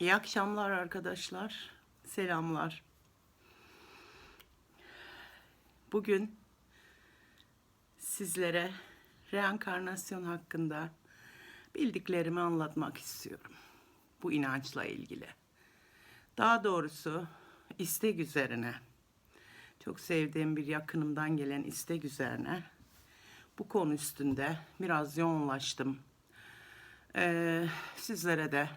İyi akşamlar arkadaşlar. Selamlar. Bugün sizlere reenkarnasyon hakkında bildiklerimi anlatmak istiyorum. Bu inançla ilgili. Daha doğrusu istek üzerine. Çok sevdiğim bir yakınımdan gelen istek üzerine bu konu üstünde biraz yoğunlaştım. Ee, sizlere de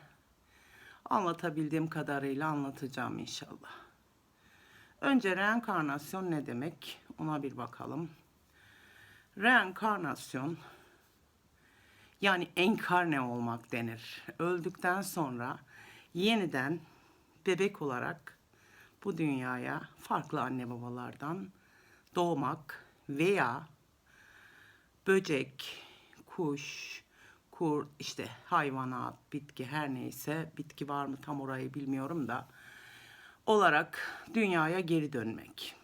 anlatabildiğim kadarıyla anlatacağım inşallah. Önce reenkarnasyon ne demek? Ona bir bakalım. Reenkarnasyon yani enkarne olmak denir. Öldükten sonra yeniden bebek olarak bu dünyaya farklı anne babalardan doğmak veya böcek, kuş, kur, işte hayvanat, bitki her neyse bitki var mı tam orayı bilmiyorum da olarak dünyaya geri dönmek.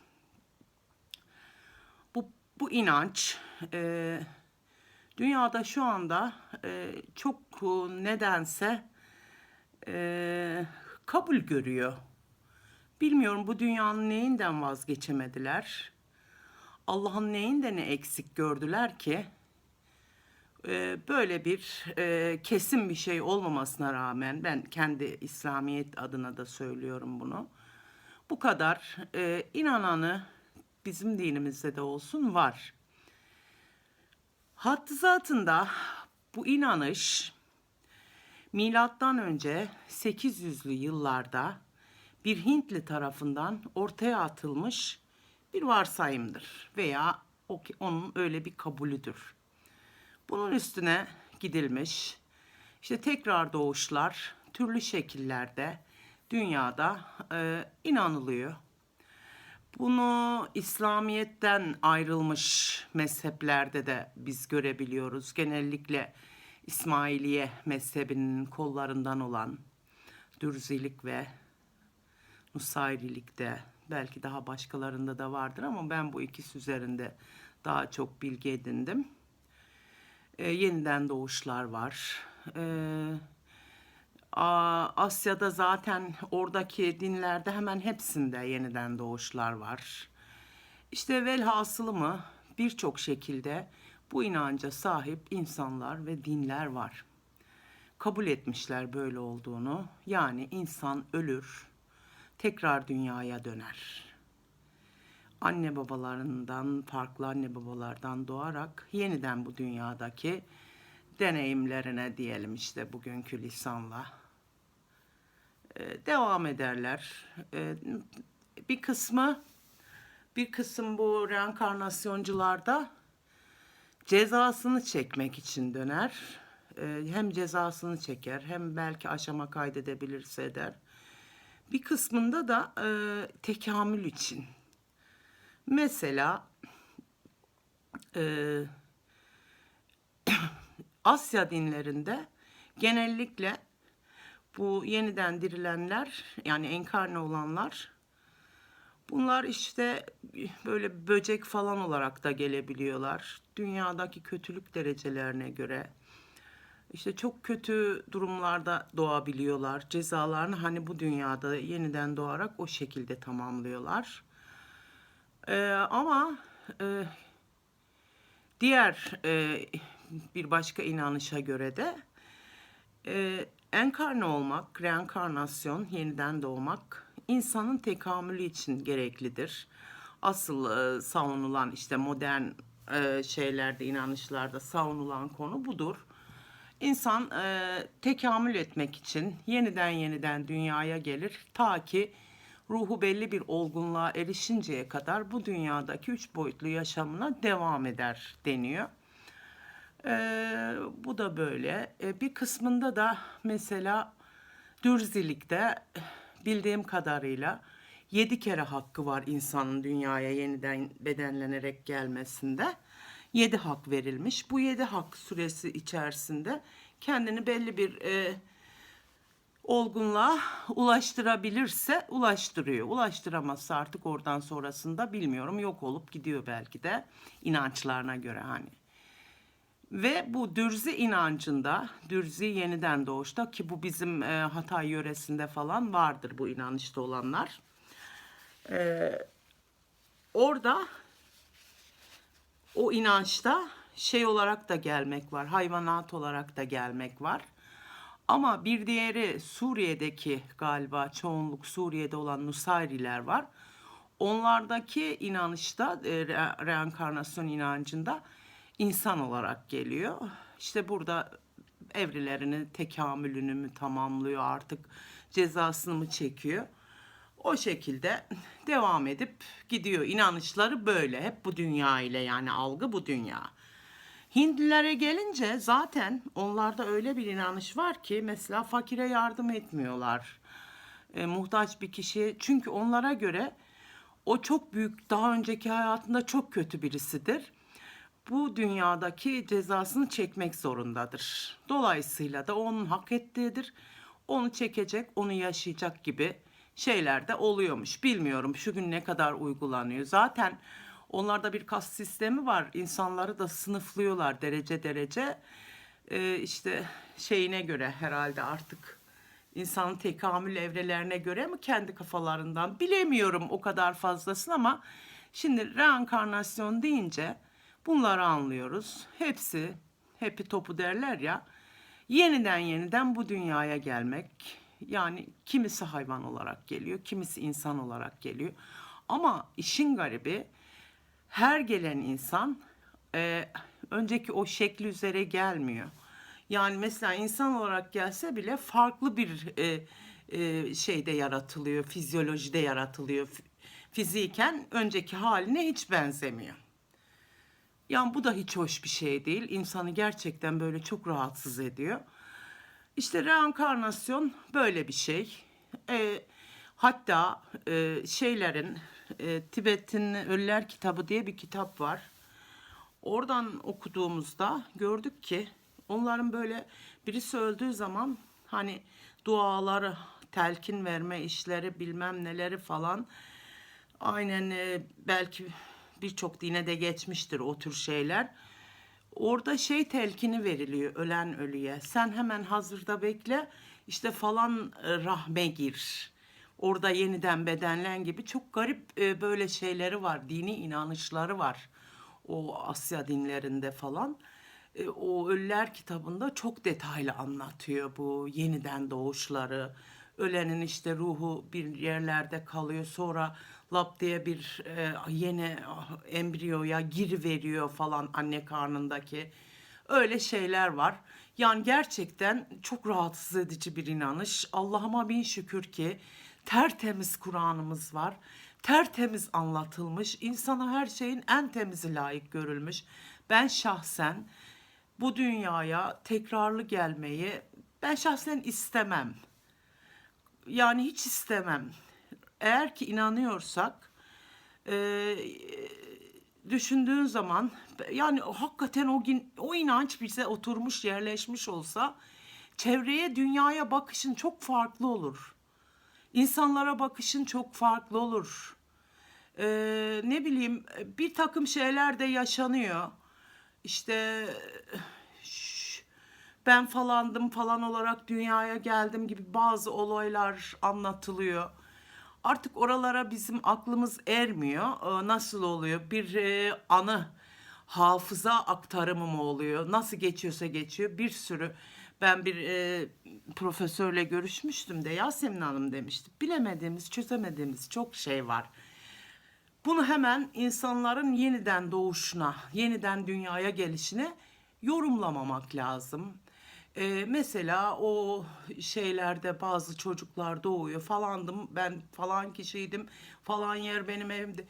Bu, bu inanç e, dünyada şu anda e, çok nedense e, kabul görüyor. Bilmiyorum bu dünyanın neyinden vazgeçemediler. Allah'ın neyinde ne eksik gördüler ki böyle bir kesin bir şey olmamasına rağmen ben kendi İslamiyet adına da söylüyorum bunu. Bu kadar inananı bizim dinimizde de olsun var. Hattı zatında bu inanış milattan önce 800'lü yıllarda bir Hintli tarafından ortaya atılmış bir varsayımdır veya onun öyle bir kabulüdür. Bunun üstüne gidilmiş. İşte tekrar doğuşlar türlü şekillerde dünyada e, inanılıyor. Bunu İslamiyet'ten ayrılmış mezheplerde de biz görebiliyoruz. Genellikle İsmailiye mezhebinin kollarından olan Dürzilik ve Nusayrilikte belki daha başkalarında da vardır ama ben bu ikisi üzerinde daha çok bilgi edindim. E, yeniden doğuşlar var. E, Asya'da zaten oradaki dinlerde hemen hepsinde yeniden doğuşlar var. İşte velhasılı mı birçok şekilde bu inanca sahip insanlar ve dinler var. Kabul etmişler böyle olduğunu. Yani insan ölür, tekrar dünyaya döner anne babalarından, farklı anne babalardan doğarak yeniden bu dünyadaki deneyimlerine diyelim işte bugünkü lisanla e, devam ederler. E, bir kısmı bir kısım bu reenkarnasyoncularda cezasını çekmek için döner. E, hem cezasını çeker hem belki aşama kaydedebilirse eder. Bir kısmında da tekamül için Mesela e, Asya dinlerinde genellikle bu yeniden dirilenler yani enkarne olanlar bunlar işte böyle böcek falan olarak da gelebiliyorlar. Dünyadaki kötülük derecelerine göre işte çok kötü durumlarda doğabiliyorlar. Cezalarını hani bu dünyada yeniden doğarak o şekilde tamamlıyorlar. Ee, ama e, diğer e, bir başka inanışa göre de e, enkarne olmak, reenkarnasyon, yeniden doğmak insanın tekamülü için gereklidir. Asıl e, savunulan işte modern e, şeylerde, inanışlarda savunulan konu budur. İnsan e, tekamül etmek için yeniden yeniden dünyaya gelir ta ki ruhu belli bir olgunluğa erişinceye kadar bu dünyadaki üç boyutlu yaşamına devam eder deniyor. Ee, bu da böyle. Ee, bir kısmında da mesela dürzilikte bildiğim kadarıyla yedi kere hakkı var insanın dünyaya yeniden bedenlenerek gelmesinde. Yedi hak verilmiş. Bu yedi hak süresi içerisinde kendini belli bir e, olgunluğa ulaştırabilirse ulaştırıyor. Ulaştıramazsa artık oradan sonrasında bilmiyorum yok olup gidiyor belki de inançlarına göre hani. Ve bu Dürzi inancında, Dürzi yeniden doğuşta ki bu bizim e, Hatay yöresinde falan vardır bu inanışta olanlar. E, orada o inançta şey olarak da gelmek var, hayvanat olarak da gelmek var. Ama bir diğeri Suriye'deki galiba çoğunluk Suriye'de olan Nusayriler var. Onlardaki inanışta, e, re- reenkarnasyon inancında insan olarak geliyor. İşte burada evrilerini, tekamülünü mü tamamlıyor artık cezasını mı çekiyor. O şekilde devam edip gidiyor. İnanışları böyle. Hep bu dünya ile yani algı bu dünya. Hindlilere gelince zaten onlarda öyle bir inanış var ki mesela fakire yardım etmiyorlar. E, muhtaç bir kişiye çünkü onlara göre o çok büyük daha önceki hayatında çok kötü birisidir. Bu dünyadaki cezasını çekmek zorundadır. Dolayısıyla da onun hak ettiğidir. Onu çekecek, onu yaşayacak gibi şeyler de oluyormuş. Bilmiyorum şu gün ne kadar uygulanıyor. Zaten onlarda bir kas sistemi var. İnsanları da sınıflıyorlar derece derece. Ee, işte şeyine göre herhalde artık insanın tekamül evrelerine göre mi kendi kafalarından bilemiyorum o kadar fazlasını ama şimdi reenkarnasyon deyince bunları anlıyoruz. Hepsi, hepi topu derler ya, yeniden yeniden bu dünyaya gelmek. Yani kimisi hayvan olarak geliyor, kimisi insan olarak geliyor. Ama işin garibi her gelen insan e, önceki o şekli üzere gelmiyor. Yani mesela insan olarak gelse bile farklı bir e, e, şeyde yaratılıyor, fizyolojide yaratılıyor. Fiziken önceki haline hiç benzemiyor. Yani bu da hiç hoş bir şey değil. İnsanı gerçekten böyle çok rahatsız ediyor. İşte reenkarnasyon böyle bir şey. E, hatta e, şeylerin e, Tibet'in Ölüler Kitabı diye bir kitap var. Oradan okuduğumuzda gördük ki onların böyle birisi öldüğü zaman hani duaları, telkin verme işleri bilmem neleri falan aynen e, belki birçok dine de geçmiştir o tür şeyler. Orada şey telkini veriliyor ölen ölüye. Sen hemen hazırda bekle işte falan e, rahme gir. Orada yeniden bedenlen gibi çok garip e, böyle şeyleri var. Dini inanışları var. O Asya dinlerinde falan. E, o Ölüler kitabında çok detaylı anlatıyor bu yeniden doğuşları. Ölenin işte ruhu bir yerlerde kalıyor sonra lap diye bir e, yeni ah, embriyoya gir veriyor falan anne karnındaki. Öyle şeyler var. Yani gerçekten çok rahatsız edici bir inanış. Allah'ıma bin şükür ki tertemiz Kur'an'ımız var. Tertemiz anlatılmış. İnsana her şeyin en temizi layık görülmüş. Ben şahsen bu dünyaya tekrarlı gelmeyi ben şahsen istemem. Yani hiç istemem. Eğer ki inanıyorsak e, düşündüğün zaman yani hakikaten o gün o inanç bize oturmuş yerleşmiş olsa çevreye dünyaya bakışın çok farklı olur. İnsanlara bakışın çok farklı olur. Ee, ne bileyim bir takım şeyler de yaşanıyor. İşte ben falandım falan olarak dünyaya geldim gibi bazı olaylar anlatılıyor. Artık oralara bizim aklımız ermiyor. Ee, Nasıl oluyor? Bir e, anı hafıza aktarımı mı oluyor? Nasıl geçiyorsa geçiyor. Bir sürü ben bir e, profesörle görüşmüştüm de Yasemin Hanım demişti. Bilemediğimiz, çözemediğimiz çok şey var. Bunu hemen insanların yeniden doğuşuna, yeniden dünyaya gelişine yorumlamamak lazım. Ee, mesela o şeylerde bazı çocuklar doğuyor falandım ben falan kişiydim falan yer benim evimde.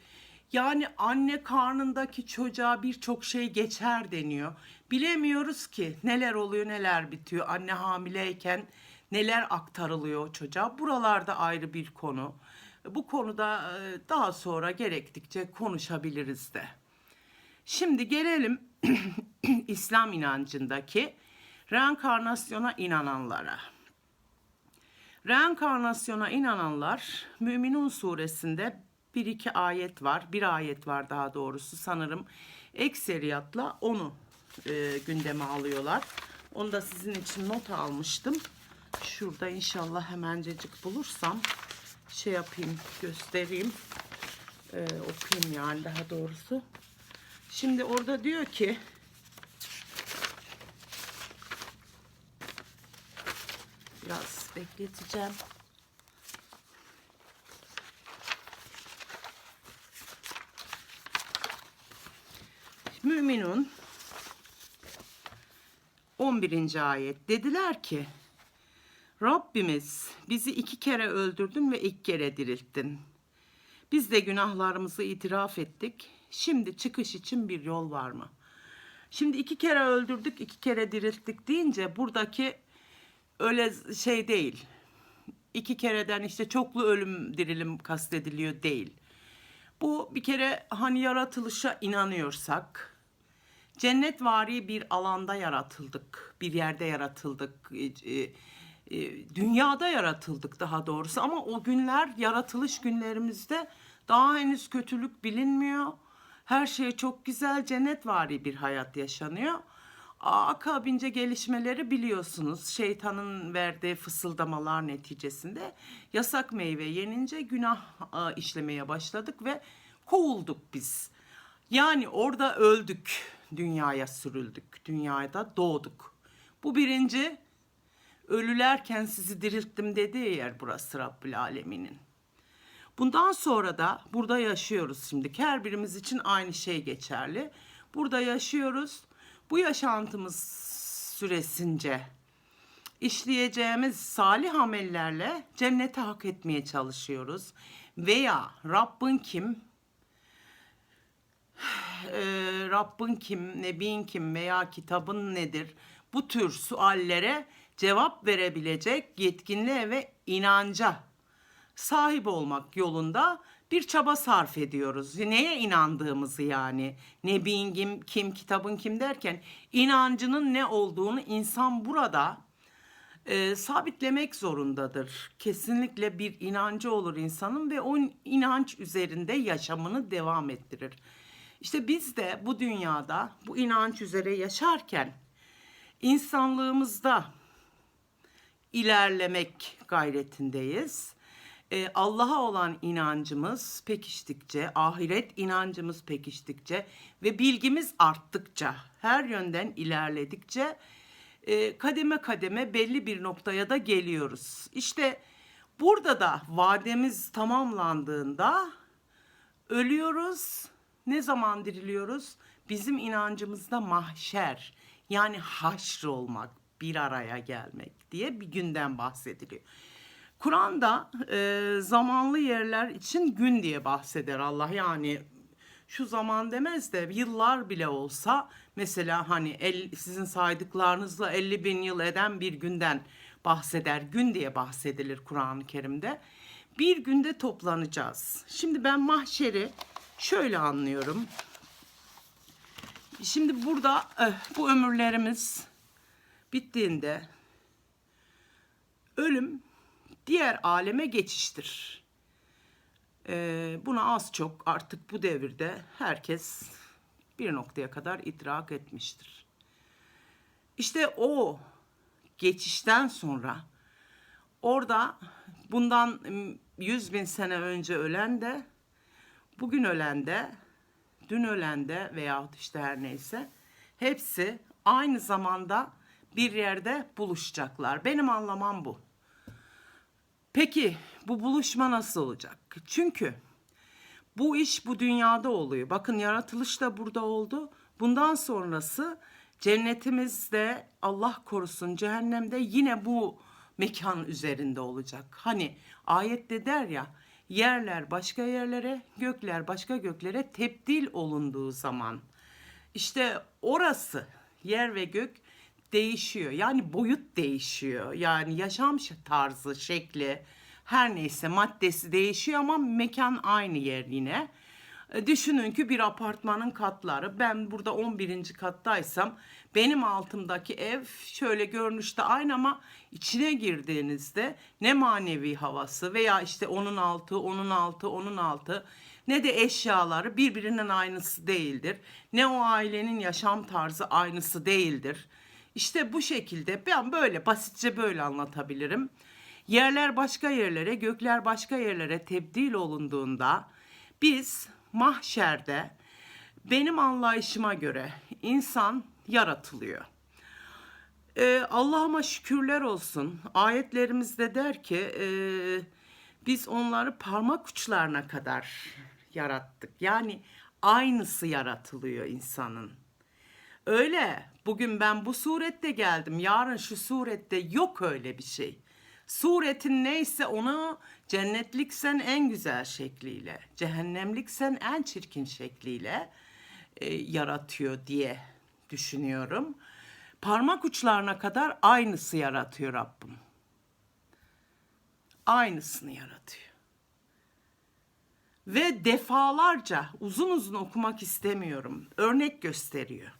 Yani anne karnındaki çocuğa birçok şey geçer deniyor. Bilemiyoruz ki neler oluyor neler bitiyor anne hamileyken neler aktarılıyor çocuğa. Buralarda ayrı bir konu. Bu konuda e, daha sonra gerektikçe konuşabiliriz de. Şimdi gelelim İslam inancındaki reenkarnasyona inananlara. Reenkarnasyona inananlar Müminun suresinde bir iki ayet var. Bir ayet var daha doğrusu sanırım ekseriyatla onu e, gündeme alıyorlar. Onu da sizin için not almıştım. Şurada inşallah hemencecik bulursam şey yapayım, göstereyim. E, okuyayım yani daha doğrusu. Şimdi orada diyor ki biraz bekleteceğim. Müminun 11. ayet dediler ki Rabbimiz bizi iki kere öldürdün ve ilk kere dirilttin. Biz de günahlarımızı itiraf ettik. Şimdi çıkış için bir yol var mı? Şimdi iki kere öldürdük, iki kere dirilttik deyince buradaki öyle şey değil. İki kereden işte çoklu ölüm dirilim kastediliyor değil. Bu bir kere hani yaratılışa inanıyorsak cennetvari bir alanda yaratıldık. Bir yerde yaratıldık. e, e, e, Dünyada yaratıldık daha doğrusu ama o günler yaratılış günlerimizde daha henüz kötülük bilinmiyor. Her şey çok güzel cennetvari bir hayat yaşanıyor. Akabince gelişmeleri biliyorsunuz. Şeytanın verdiği fısıldamalar neticesinde yasak meyve yenince günah işlemeye başladık ve kovulduk biz. Yani orada öldük, dünyaya sürüldük, dünyada doğduk. Bu birinci, ölülerken sizi dirilttim dediği yer burası Rabbül Alemin'in. Bundan sonra da burada yaşıyoruz şimdi. Her birimiz için aynı şey geçerli. Burada yaşıyoruz. Bu yaşantımız süresince işleyeceğimiz salih amellerle cenneti hak etmeye çalışıyoruz. Veya Rabbin kim, e, Rabbin kim, Nebin kim veya kitabın nedir? Bu tür suallere cevap verebilecek yetkinliğe ve inanca sahip olmak yolunda bir çaba sarf ediyoruz. Neye inandığımızı yani. Nebin kim, kim, kitabın kim derken inancının ne olduğunu insan burada e, sabitlemek zorundadır. Kesinlikle bir inancı olur insanın ve o inanç üzerinde yaşamını devam ettirir. İşte biz de bu dünyada bu inanç üzere yaşarken insanlığımızda ilerlemek gayretindeyiz. Ee, Allah'a olan inancımız pekiştikçe, ahiret inancımız pekiştikçe ve bilgimiz arttıkça, her yönden ilerledikçe e, kademe kademe belli bir noktaya da geliyoruz. İşte burada da vademiz tamamlandığında ölüyoruz. Ne zaman diriliyoruz? Bizim inancımızda mahşer yani haşr olmak, bir araya gelmek diye bir günden bahsediliyor. Kur'an'da e, zamanlı yerler için gün diye bahseder Allah. Yani şu zaman demez de yıllar bile olsa mesela hani el, sizin saydıklarınızla 50 bin yıl eden bir günden bahseder. Gün diye bahsedilir Kur'an-ı Kerim'de. Bir günde toplanacağız. Şimdi ben mahşeri şöyle anlıyorum. Şimdi burada eh, bu ömürlerimiz bittiğinde ölüm diğer aleme geçiştir. Ee, buna az çok artık bu devirde herkes bir noktaya kadar idrak etmiştir. İşte o geçişten sonra orada bundan yüz bin sene önce ölen de bugün ölen de dün ölen de veyahut işte her neyse hepsi aynı zamanda bir yerde buluşacaklar. Benim anlamam bu. Peki bu buluşma nasıl olacak? Çünkü bu iş bu dünyada oluyor. Bakın yaratılış da burada oldu. Bundan sonrası cennetimizde Allah korusun cehennemde yine bu mekan üzerinde olacak. Hani ayette der ya yerler başka yerlere, gökler başka göklere tebdil olunduğu zaman işte orası yer ve gök değişiyor. Yani boyut değişiyor. Yani yaşam tarzı, şekli, her neyse maddesi değişiyor ama mekan aynı yer yine. E, Düşünün ki bir apartmanın katları. Ben burada 11. kattaysam benim altımdaki ev şöyle görünüşte aynı ama içine girdiğinizde ne manevi havası veya işte onun altı, onun altı, onun altı ne de eşyaları birbirinin aynısı değildir. Ne o ailenin yaşam tarzı aynısı değildir. İşte bu şekilde ben böyle basitçe böyle anlatabilirim. Yerler başka yerlere, gökler başka yerlere tebdil olunduğunda biz mahşerde benim anlayışıma göre insan yaratılıyor. Ee, Allah'ıma şükürler olsun. Ayetlerimizde der ki e, biz onları parmak uçlarına kadar yarattık. Yani aynısı yaratılıyor insanın. Öyle. Bugün ben bu surette geldim. Yarın şu surette yok öyle bir şey. Suretin neyse onu cennetliksen en güzel şekliyle, cehennemliksen en çirkin şekliyle e, yaratıyor diye düşünüyorum. Parmak uçlarına kadar aynısı yaratıyor Rabbim. Aynısını yaratıyor. Ve defalarca uzun uzun okumak istemiyorum. Örnek gösteriyor.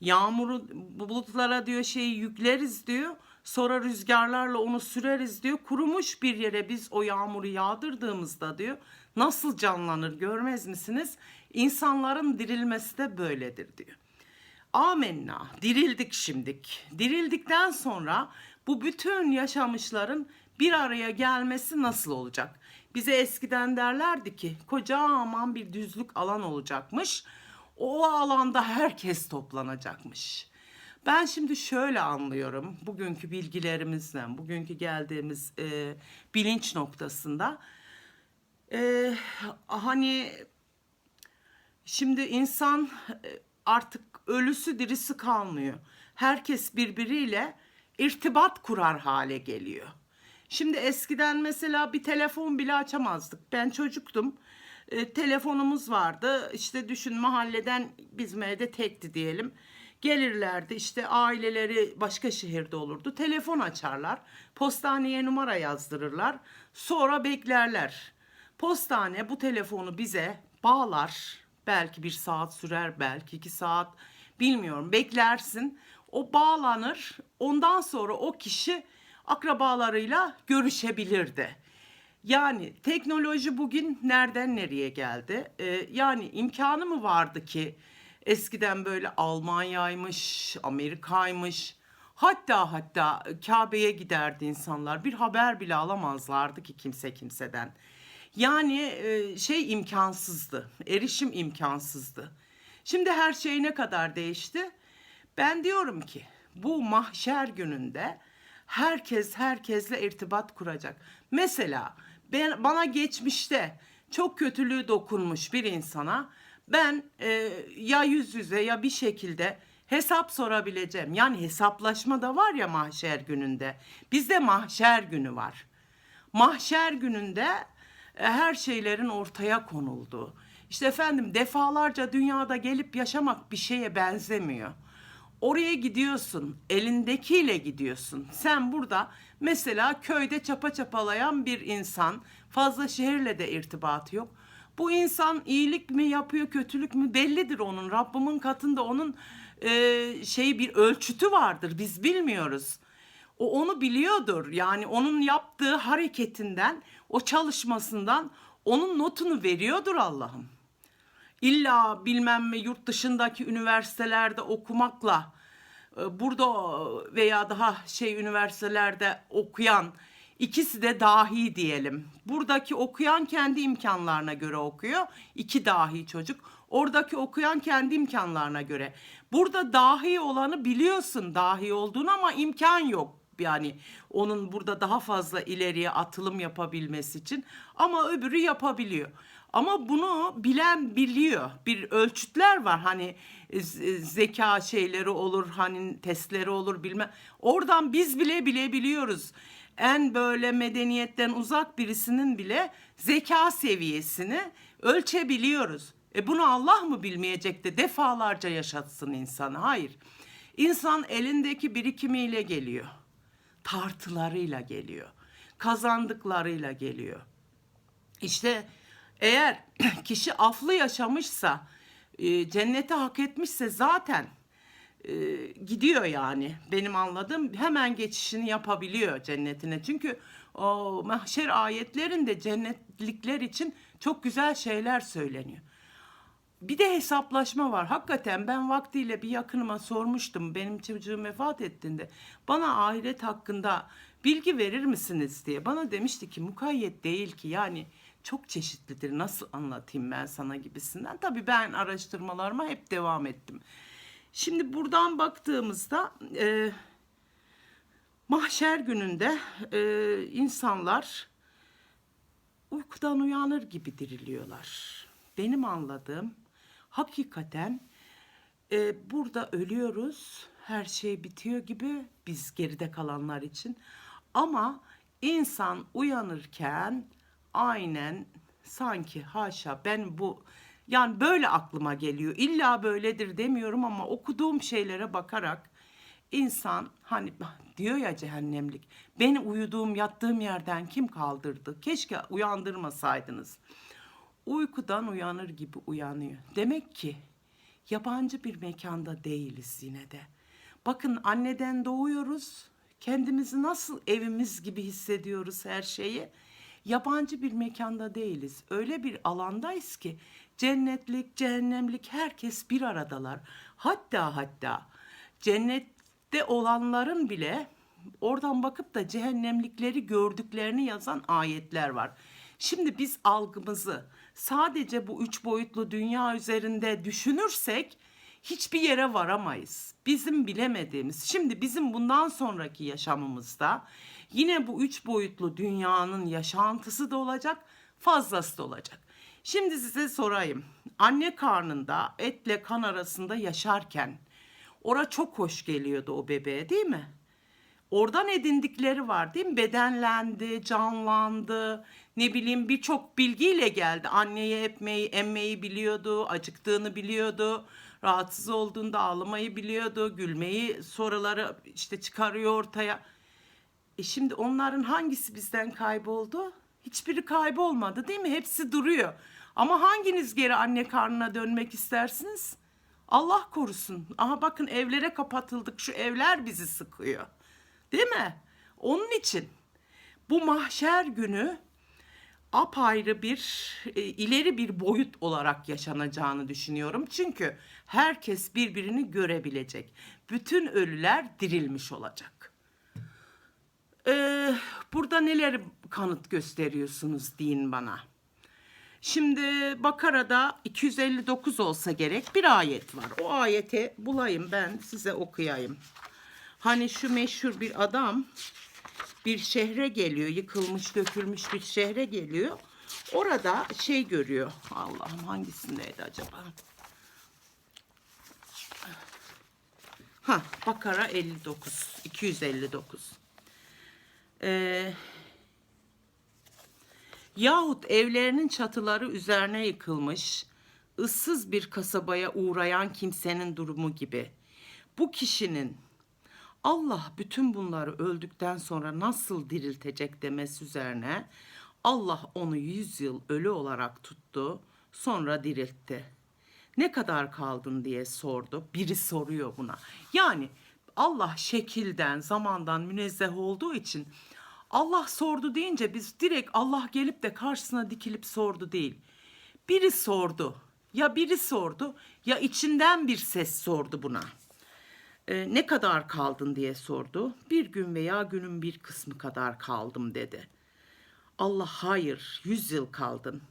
Yağmuru bulutlara diyor şeyi yükleriz diyor. Sonra rüzgarlarla onu süreriz diyor. Kurumuş bir yere biz o yağmuru yağdırdığımızda diyor nasıl canlanır görmez misiniz? İnsanların dirilmesi de böyledir diyor. Amenna. Dirildik şimdik. Dirildikten sonra bu bütün yaşamışların bir araya gelmesi nasıl olacak? Bize eskiden derlerdi ki kocaman bir düzlük alan olacakmış. O alanda herkes toplanacakmış. Ben şimdi şöyle anlıyorum bugünkü bilgilerimizden, bugünkü geldiğimiz e, bilinç noktasında. E, hani Şimdi insan e, artık ölüsü dirisi kalmıyor. Herkes birbiriyle irtibat kurar hale geliyor. Şimdi eskiden mesela bir telefon bile açamazdık. Ben çocuktum. E, telefonumuz vardı. İşte düşün mahalleden bizim evde tekti diyelim. Gelirlerdi işte aileleri başka şehirde olurdu. Telefon açarlar. Postaneye numara yazdırırlar. Sonra beklerler. Postane bu telefonu bize bağlar. Belki bir saat sürer, belki iki saat. Bilmiyorum. Beklersin. O bağlanır. Ondan sonra o kişi akrabalarıyla görüşebilirdi. Yani teknoloji bugün nereden nereye geldi? Ee, yani imkanı mı vardı ki eskiden böyle Almanya'ymış, Amerika'ymış, hatta hatta Kabe'ye giderdi insanlar. Bir haber bile alamazlardı ki kimse kimseden. Yani e, şey imkansızdı, erişim imkansızdı. Şimdi her şey ne kadar değişti? Ben diyorum ki bu mahşer gününde herkes herkesle irtibat kuracak. Mesela ben bana geçmişte çok kötülüğü dokunmuş bir insana ben e, ya yüz yüze ya bir şekilde hesap sorabileceğim. Yani hesaplaşma da var ya mahşer gününde. Bizde mahşer günü var. Mahşer gününde e, her şeylerin ortaya konulduğu. İşte efendim defalarca dünyada gelip yaşamak bir şeye benzemiyor. Oraya gidiyorsun, elindekiyle gidiyorsun. Sen burada mesela köyde çapa çapalayan bir insan, fazla şehirle de irtibatı yok. Bu insan iyilik mi yapıyor, kötülük mü bellidir onun. Rabbimin katında onun e, şeyi bir ölçütü vardır. Biz bilmiyoruz. O onu biliyordur. Yani onun yaptığı hareketinden, o çalışmasından onun notunu veriyordur Allah'ım. İlla bilmem mi yurt dışındaki üniversitelerde okumakla e, burada veya daha şey üniversitelerde okuyan ikisi de dahi diyelim. Buradaki okuyan kendi imkanlarına göre okuyor. İki dahi çocuk. Oradaki okuyan kendi imkanlarına göre. Burada dahi olanı biliyorsun dahi olduğunu ama imkan yok. Yani onun burada daha fazla ileriye atılım yapabilmesi için ama öbürü yapabiliyor. Ama bunu bilen biliyor. Bir ölçütler var hani z- zeka şeyleri olur, hani testleri olur bilmem. Oradan biz bile bilebiliyoruz. En böyle medeniyetten uzak birisinin bile zeka seviyesini ölçebiliyoruz. E bunu Allah mı bilmeyecek de defalarca yaşatsın insanı? Hayır. İnsan elindeki birikimiyle geliyor. Tartılarıyla geliyor. Kazandıklarıyla geliyor. İşte Eğer kişi aflı yaşamışsa, e, cenneti hak etmişse zaten e, gidiyor yani. Benim anladığım hemen geçişini yapabiliyor cennetine. Çünkü o mahşer ayetlerinde cennetlikler için çok güzel şeyler söyleniyor. Bir de hesaplaşma var. Hakikaten ben vaktiyle bir yakınıma sormuştum. Benim çocuğum vefat ettiğinde bana ahiret hakkında bilgi verir misiniz diye. Bana demişti ki mukayyet değil ki yani çok çeşitlidir. Nasıl anlatayım ben sana gibisinden. Tabii ben araştırmalarıma hep devam ettim. Şimdi buradan baktığımızda e, mahşer gününde e, insanlar uykudan uyanır gibi diriliyorlar. Benim anladığım hakikaten e, burada ölüyoruz, her şey bitiyor gibi biz geride kalanlar için. Ama insan uyanırken aynen sanki haşa ben bu yani böyle aklıma geliyor. İlla böyledir demiyorum ama okuduğum şeylere bakarak insan hani diyor ya cehennemlik beni uyuduğum yattığım yerden kim kaldırdı? Keşke uyandırmasaydınız. Uykudan uyanır gibi uyanıyor. Demek ki yabancı bir mekanda değiliz yine de. Bakın anneden doğuyoruz. Kendimizi nasıl evimiz gibi hissediyoruz her şeyi. Yabancı bir mekanda değiliz. Öyle bir alandayız ki cennetlik, cehennemlik herkes bir aradalar. Hatta hatta cennette olanların bile oradan bakıp da cehennemlikleri gördüklerini yazan ayetler var. Şimdi biz algımızı sadece bu üç boyutlu dünya üzerinde düşünürsek hiçbir yere varamayız. Bizim bilemediğimiz. Şimdi bizim bundan sonraki yaşamımızda yine bu üç boyutlu dünyanın yaşantısı da olacak, fazlası da olacak. Şimdi size sorayım. Anne karnında etle kan arasında yaşarken ora çok hoş geliyordu o bebeğe değil mi? Oradan edindikleri var değil mi? Bedenlendi, canlandı, ne bileyim birçok bilgiyle geldi. Anneye etmeyi, emmeyi biliyordu, acıktığını biliyordu, rahatsız olduğunda ağlamayı biliyordu, gülmeyi soruları işte çıkarıyor ortaya. E şimdi onların hangisi bizden kayboldu? Hiçbiri kaybolmadı değil mi? Hepsi duruyor. Ama hanginiz geri anne karnına dönmek istersiniz? Allah korusun. Aha bakın evlere kapatıldık. Şu evler bizi sıkıyor. Değil mi? Onun için bu mahşer günü apayrı bir e, ileri bir boyut olarak yaşanacağını düşünüyorum. Çünkü herkes birbirini görebilecek. Bütün ölüler dirilmiş olacak. Ee, burada neler kanıt gösteriyorsunuz deyin bana. Şimdi Bakara'da 259 olsa gerek bir ayet var. O ayeti bulayım ben size okuyayım. Hani şu meşhur bir adam bir şehre geliyor, yıkılmış, dökülmüş bir şehre geliyor. Orada şey görüyor. Allah'ım hangisindeydi acaba? Ha, Bakara 59, 259. Ee, yahut evlerinin çatıları üzerine yıkılmış, ıssız bir kasabaya uğrayan kimsenin durumu gibi. Bu kişinin Allah bütün bunları öldükten sonra nasıl diriltecek demesi üzerine Allah onu yüz yıl ölü olarak tuttu, sonra diriltti. Ne kadar kaldın diye sordu. Biri soruyor buna. Yani Allah şekilden, zamandan münezzeh olduğu için Allah sordu deyince biz direkt Allah gelip de karşısına dikilip sordu değil. Biri sordu. Ya biri sordu ya içinden bir ses sordu buna. Ee, ne kadar kaldın diye sordu. Bir gün veya günün bir kısmı kadar kaldım dedi. Allah hayır yüz yıl kaldın.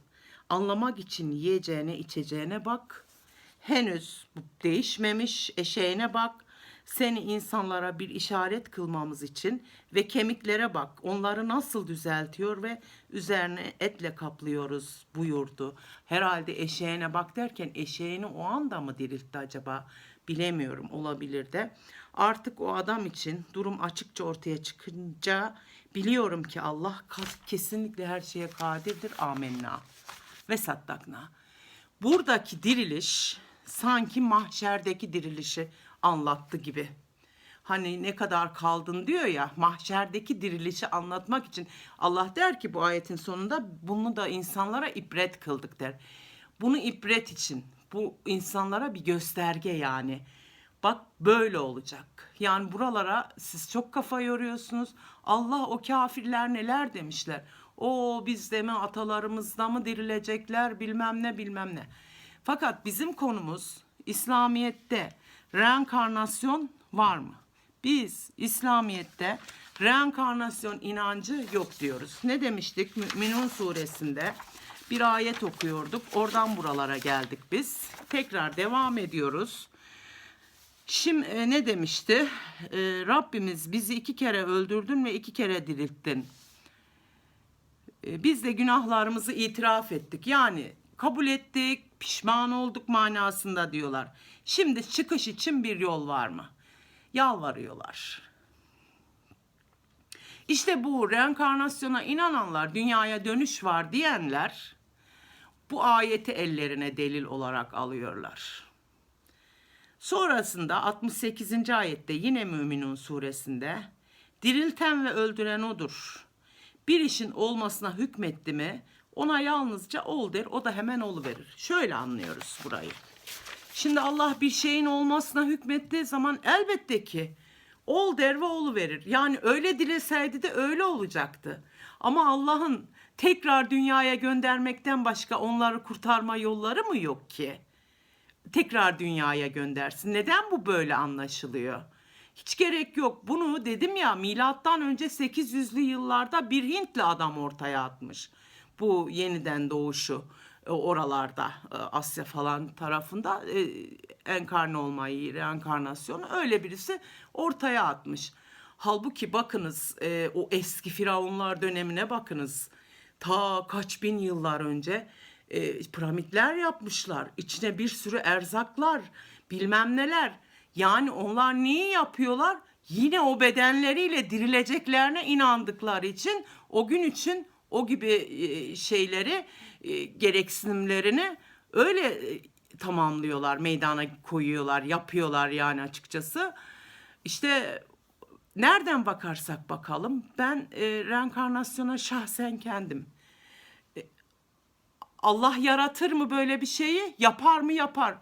Anlamak için yiyeceğine içeceğine bak. Henüz değişmemiş eşeğine bak. Seni insanlara bir işaret kılmamız için ve kemiklere bak. Onları nasıl düzeltiyor ve üzerine etle kaplıyoruz buyurdu. Herhalde eşeğine bak derken eşeğini o anda mı diriltti acaba? Bilemiyorum olabilir de. Artık o adam için durum açıkça ortaya çıkınca biliyorum ki Allah kesinlikle her şeye kadirdir. Amenna ve saddakna. Buradaki diriliş sanki mahşerdeki dirilişi anlattı gibi. Hani ne kadar kaldın diyor ya mahşerdeki dirilişi anlatmak için Allah der ki bu ayetin sonunda bunu da insanlara ibret kıldık der. Bunu ibret için bu insanlara bir gösterge yani. Bak böyle olacak. Yani buralara siz çok kafa yoruyorsunuz. Allah o kafirler neler demişler. O bizde mi atalarımızda mı dirilecekler bilmem ne bilmem ne. Fakat bizim konumuz İslamiyet'te reenkarnasyon var mı? Biz İslamiyet'te reenkarnasyon inancı yok diyoruz. Ne demiştik? Müminun suresinde bir ayet okuyorduk. Oradan buralara geldik biz. Tekrar devam ediyoruz. Şimdi e, ne demişti? E, Rabbimiz bizi iki kere öldürdün ve iki kere dirilttin. E, biz de günahlarımızı itiraf ettik. Yani kabul ettik, pişman olduk manasında diyorlar. Şimdi çıkış için bir yol var mı? Yalvarıyorlar. İşte bu reenkarnasyona inananlar, dünyaya dönüş var diyenler bu ayeti ellerine delil olarak alıyorlar. Sonrasında 68. ayette yine Müminun suresinde dirilten ve öldüren odur. Bir işin olmasına hükmetti mi ona yalnızca ol der o da hemen oluverir. Şöyle anlıyoruz burayı. Şimdi Allah bir şeyin olmasına hükmettiği zaman elbette ki ol der ve olu verir. Yani öyle dileseydi de öyle olacaktı. Ama Allah'ın tekrar dünyaya göndermekten başka onları kurtarma yolları mı yok ki? tekrar dünyaya göndersin. Neden bu böyle anlaşılıyor? Hiç gerek yok. Bunu dedim ya milattan önce 800'lü yıllarda bir Hintli adam ortaya atmış. Bu yeniden doğuşu e, oralarda e, Asya falan tarafında e, enkarne olmayı, reenkarnasyonu öyle birisi ortaya atmış. Halbuki bakınız o eski firavunlar dönemine bakınız. Ta kaç bin yıllar önce piramitler yapmışlar. İçine bir sürü erzaklar, bilmem neler. Yani onlar neyi yapıyorlar? Yine o bedenleriyle dirileceklerine inandıkları için o gün için o gibi şeyleri, gereksinimlerini öyle tamamlıyorlar, meydana koyuyorlar, yapıyorlar yani açıkçası. İşte nereden bakarsak bakalım ben reenkarnasyona şahsen kendim Allah yaratır mı böyle bir şeyi? Yapar mı? Yapar.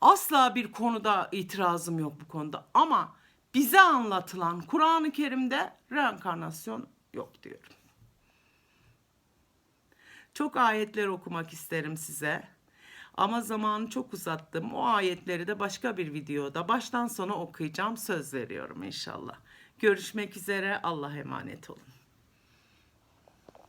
Asla bir konuda itirazım yok bu konuda. Ama bize anlatılan Kur'an-ı Kerim'de reenkarnasyon yok diyorum. Çok ayetler okumak isterim size. Ama zamanı çok uzattım. O ayetleri de başka bir videoda baştan sona okuyacağım. Söz veriyorum inşallah. Görüşmek üzere. Allah emanet olun.